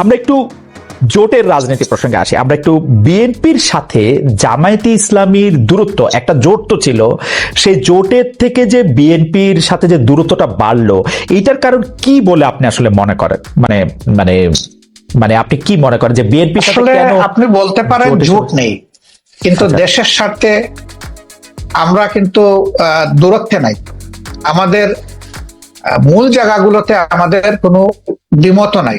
আমরা একটু জোটের রাজনীতি প্রসঙ্গে আসি। আমরা একটু বিএনপির সাথে জামায়াতে ইসলামীর দূরত্ব একটা জোট তো ছিল সেই জোটের থেকে যে বিএনপির সাথে যে দূরত্বটা বাড়লো এইটার কারণ কি বলে আপনি আসলে মনে করেন? মানে মানে মানে আপনি কি মনে করেন যে বিএনপি আসলে আপনি বলতে পারেন জোট নেই কিন্তু আচ্ছা। দেশের স্বার্থে আমরা কিন্তু দূরত্বে নাই। আমাদের মূল জায়গাগুলোতে আমাদের কোনো দ্বিমত নাই।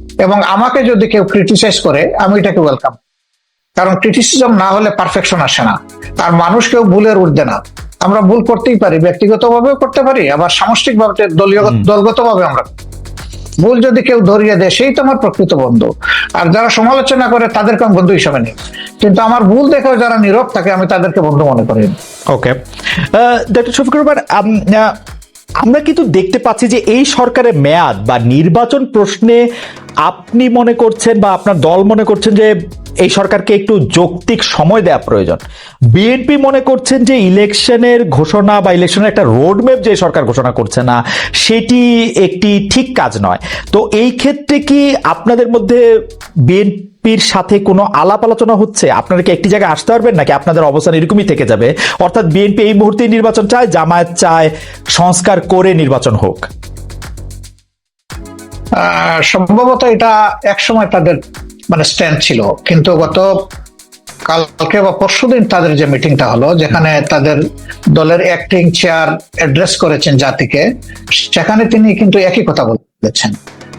এবং আমাকে যদি কেউ ক্রিটিসাইজ করে আমি এটাকে ওয়েলকাম কারণ ক্রিটিসিজম না হলে পারফেকশন আসে না। আর মানুষ কেউ ভুলের উঠবে না। আমরা ভুল করতেই পারি ব্যক্তিগতভাবেও করতে পারি আবার সামষ্টিকভাবে দলীয় দলগতভাবে আমরা ভুল যদি কেউ ধরিয়ে দেয় সেই তো আমার প্রকৃত বন্ধু। আর যারা সমালোচনা করে তাদেরকে আমি বন্ধু হিসাবে নিই। কিন্তু আমার ভুল দেখেও যারা নীরব থাকে আমি তাদেরকে বন্ধু মনে করি। ওকে ডক্টর শফিকুর আমরা কিন্তু দেখতে পাচ্ছি যে এই সরকারের মেয়াদ বা নির্বাচন প্রশ্নে আপনি মনে করছেন বা আপনার দল মনে করছেন যে এই সরকারকে একটু যৌক্তিক সময় দেওয়া প্রয়োজন। বিএনপি মনে করছেন যে ইলেকশনের ঘোষণা বা ইলেকশনের একটা রোডম্যাপ যে সরকার ঘোষণা করছে না, সেটি একটি ঠিক কাজ নয়। তো এই ক্ষেত্রে কি আপনাদের মধ্যে বিএনপির সাথে কোনো আলাপ আলোচনা হচ্ছে? আপনারা কি একটি জায়গায় আসতে পারবেন নাকি আপনাদের অবস্থান এরকমই থেকে যাবে? অর্থাৎ বিএনপি এই মুহূর্তে নির্বাচন চায়, জামায়াত চায়, সংস্কার করে নির্বাচন হোক। সম্ভবত এটা একসময় তাদের মানে স্ট্যান্ড ছিল। কিন্তু গত কালকে বা পরশু দিন তাদের যে মিটিংটা হলো, যেখানে তাদের দলের অ্যাক্টিং চেয়ার অ্যাড্রেস করেছেন জাতিকে, সেখানে তিনি কিন্তু একই কথা বলেছেন,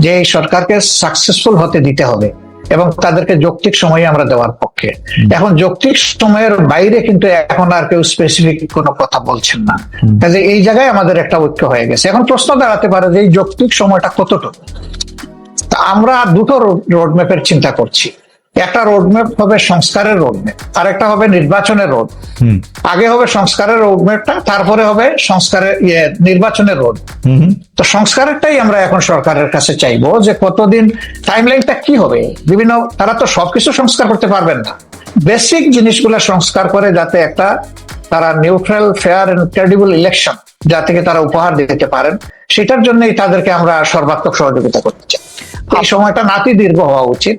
যে এই সরকারকে সাকসেসফুল হতে দিতে হবে। এবং তাদেরকে যৌক্তিক সময় আমরা দেওয়ার পক্ষে। এখন যৌক্তিক সময়ের বাইরে কিন্তু এখন আর কেউ স্পেসিফিক কোনো কথা বলছেন না। কাজে এই জায়গায় আমাদের একটা ঐক্য হয়ে গেছে। এখন প্রশ্ন দাঁড়াতে পারে যে এই যৌক্তিক সময়টা কতটুকু? তা আমরা দুটো রোডম্যাপের চিন্তা করছি। একটা রোডম্যাপ হবে সংস্কারের রোডম্যাপ আর একটা হবে নির্বাচনের রোড আগে হবে সংস্কারের রোডম্যাপটা তারপরে হবে সংস্কারের ইয়ে নির্বাচনের রোড তো সংস্কারেরটাই আমরা এখন সরকারের কাছে চাইব যে কতদিন টাইম টাইমলাইনটা কি হবে? বিভিন্ন তারা তো সবকিছু সংস্কার করতে পারবেন না। বেসিক জিনিসগুলো সংস্কার করে যাতে একটা তারা neutral fair and credible election যা থেকে তারা উপহার দিতে পারেন সেটার জন্যই তাদেরকে আমরা সর্বাত্মক সহযোগিতা করতে চাই। এই সময়টা নাতি দীর্ঘ হওয়া উচিত।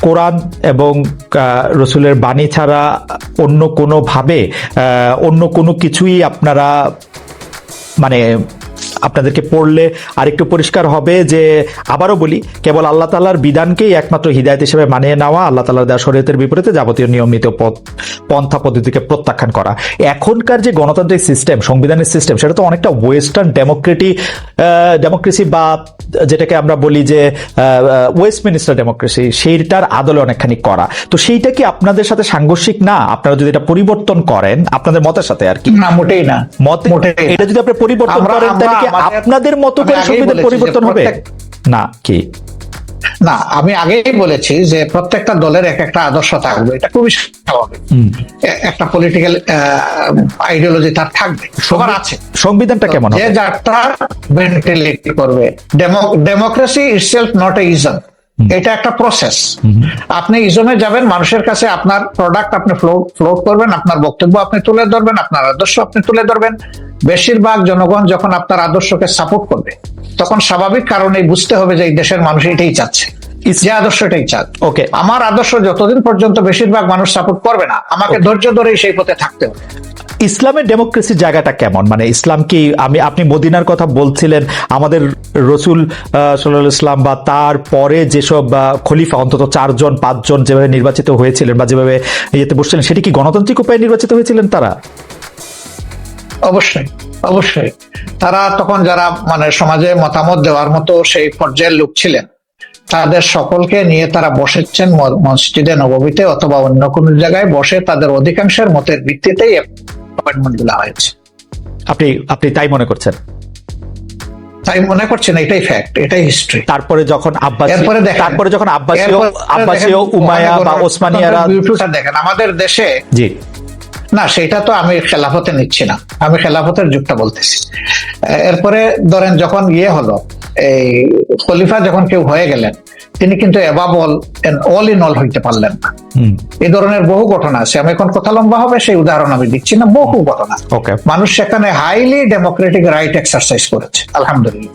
কোরআন এবং রসুলের বাণী ছাড়া অন্য কোনোভাবে অন্য কোনো কিছুই আপনারা মানে আপনাদেরকে পড়লে আরেকটু পরিষ্কার হবে যে আবারও বলি কেবল আল্লাহ তালার বিধানকেই একমাত্র হিদায়ত হিসেবে মানিয়ে নেওয়া আল্লাহ তালার দেওয়া শরীয়তের বিপরীতে যাবতীয় নিয়মিত পথ পন্থা পদ্ধতিকে প্রত্যাখ্যান করা। এখনকার যে গণতান্ত্রিক সিস্টেম সংবিধানের সিস্টেম সেটা তো অনেকটা ওয়েস্টার্ন ডেমোক্রেটি ডেমোক্রেসি বা যেটাকে আমরা বলি যে ওয়েস্টমিনিস্টার ডেমোক্রেসি সেইটার আদলে অনেকখানি করা। তো সেইটা কি আপনাদের সাথে সাংঘর্ষিক না? আপনারা যদি এটা পরিবর্তন করেন আপনাদের মতের সাথে আর কি? না মোটেই না। মত এটা যদি আপনি পরিবর্তন করেন তাহলে কি আপনাদের মতো করে সংবিধান পরিবর্তন হবে? না কি? না আমি আগেই বলেছি যে প্রত্যেকটা দলের এক একটা আদর্শ থাকবে এটা খুবই স্বাভাবিক। একটা পলিটিক্যাল আইডিওলজি তার থাকবে সবার আছে। সংবিধানটা কেমন যে যারটা ভেন্টিলেট করবে democracy itself not a ism এটা একটা প্রসেস আপনি ইজমে যাবেন মানুষের কাছে আপনার প্রোডাক্ট আপনি ফ্লোট করবেন আপনার বক্তব্য আপনি তুলে ধরবেন আপনার আদর্শ আপনি তুলে ধরবেন। বেশিরভাগ জনগণ যখন আপনার আদর্শকে সাপোর্ট করবে তখন স্বাভাবিক কারণে বুঝতে হবে যে এই দেশের মানুষ এটাই চাচ্ছে। যে আদর্শ এটাই চাক। ওকে আমার আদর্শ যতদিন পর্যন্ত বেশিরভাগ মানুষ সাপোর্ট করবে না আমাকে ধৈর্য ধরেই সেই পথে থাকতে হবে। ইসলামের ডেমোক্রেসির জায়গাটা কেমন? মানে ইসলাম কি আমি আপনি মদিনার কথা বলছিলেন আমাদের রসুল সাল্লাহ ইসলাম বা তার পরে যেসব খলিফা অন্তত চারজন পাঁচজন যেভাবে নির্বাচিত হয়েছিলেন বা যেভাবে ইয়েতে বসছিলেন সেটি কি গণতান্ত্রিক উপায়ে নির্বাচিত হয়েছিলেন তারা? অবশ্যই অবশ্যই। তারা তখন যারা মানে সমাজে মতামত দেওয়ার মতো সেই পর্যায়ের লোক ছিলেন তাদের সকলকে নিয়ে তারা বসেছেন মসজিদে নবমীতে অথবা অন্য কোনো জায়গায় বসে তাদের অধিকাংশের মতের ভিত্তিতেই অ্যাপয়েন্টমেন্টগুলা হয়েছে। আপনি আপনি তাই মনে করছেন? তাই মনে করছেন এটাই ফ্যাক্ট এটাই হিস্ট্রি তারপরে যখন আব্বাসী এরপরে দেখেন তারপরে যখন আব্বাসীয় আব্বাসীয় উমায়া বা ওসমানিয়ারা দেখেন। আমাদের দেশে জি। না সেটা তো আমি খেলাফতে নিচ্ছি না। আমি খেলাফতের যুগটা বলতেছি। এরপরে ধরেন যখন ইয়ে হলো এই খলিফা যখন কেউ হয়ে গেলেন তিনি কিন্তু এবাব অল অল ইন অল হইতে পারলেন না। এই ধরনের বহু ঘটনা আছে। আমি এখন কথা লম্বা হবে সেই উদাহরণ আমি দিচ্ছি না। বহু ঘটনা। ওকে মানুষ সেখানে হাইলি ডেমোক্রেটিক রাইট এক্সারসাইজ করেছে আলহামদুলিল্লাহ।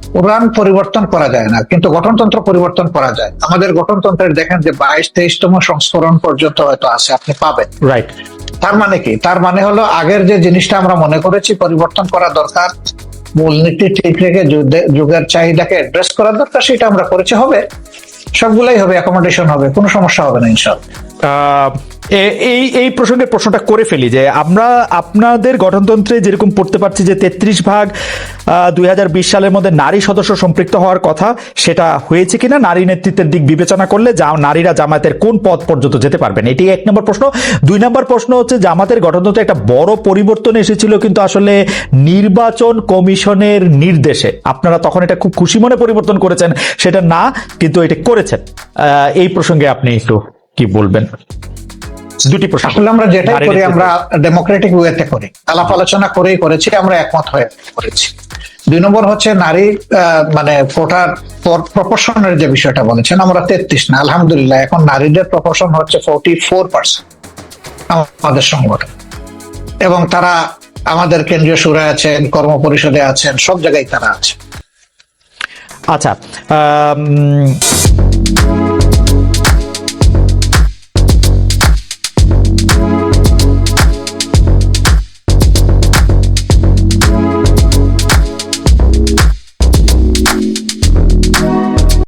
হুম পরিবর্তন করা যায় না কিন্তু গঠনতন্ত্র পরিবর্তন করা যায়। আমাদের গঠনতন্ত্রের দেখেন যে বাইশ তেইশতম সংস্করণ পর্যন্ত হয়তো আছে আপনি পাবেন। রাইট তার মানে কি? তার মানে হলো আগের যে জিনিসটা আমরা মনে করেছি পরিবর্তন করা দরকার মূলনীতি ঠিক রেখে যুগের চাহিদাকে অ্যাড্রেস করা দরকার সেটা আমরা করেছি হবে। সবগুলাই হবে অ্যাকোমোডেশন হবে কোনো সমস্যা হবে না ইনশাল্লাহ এই এই প্রসঙ্গে প্রশ্নটা করে ফেলি যে আমরা আপনাদের গঠনতন্ত্রে যেরকম পড়তে পারছি যে তেত্রিশ ভাগ দুই হাজার বিশ সালের মধ্যে নারী সদস্য সম্পৃক্ত হওয়ার কথা, সেটা হয়েছে কিনা নারী নেতৃত্বের দিক বিবেচনা করলে যা নারীরা জামায়াতের কোন পদ পর্যন্ত যেতে পারবেন? এটি এক নম্বর প্রশ্ন। দুই নম্বর প্রশ্ন হচ্ছে, জামাতের গঠনতন্ত্রে একটা বড় পরিবর্তন এসেছিল কিন্তু আসলে নির্বাচন কমিশনের নির্দেশে। আপনারা তখন এটা খুব খুশি মনে পরিবর্তন করেছেন, সেটা না, কিন্তু এটা করেছেন। এই প্রসঙ্গে আপনি একটু কি বলবেন? দুটি প্রশ্ন। আসলে আমরা নারী করি আমরা ডেমোক্রেটিক ওয়েতে করি। আলাপ আলোচনা করেই করেছি আমরা একমত হয়ে করেছি। দুই নম্বর হচ্ছে নারী মানে কোটার প্রপোর্শনের যে বিষয়টা বলেছেন আমরা তেত্রিশ না আলহামদুলিল্লাহ এখন নারীদের প্রপোর্শন হচ্ছে ফোর্টি ফোর পার্সেন্ট আমাদের সংগঠন। এবং তারা আমাদের কেন্দ্রীয় সুরে আছেন কর্ম পরিষদে আছেন সব জায়গায় তারা আছে। আচ্ছা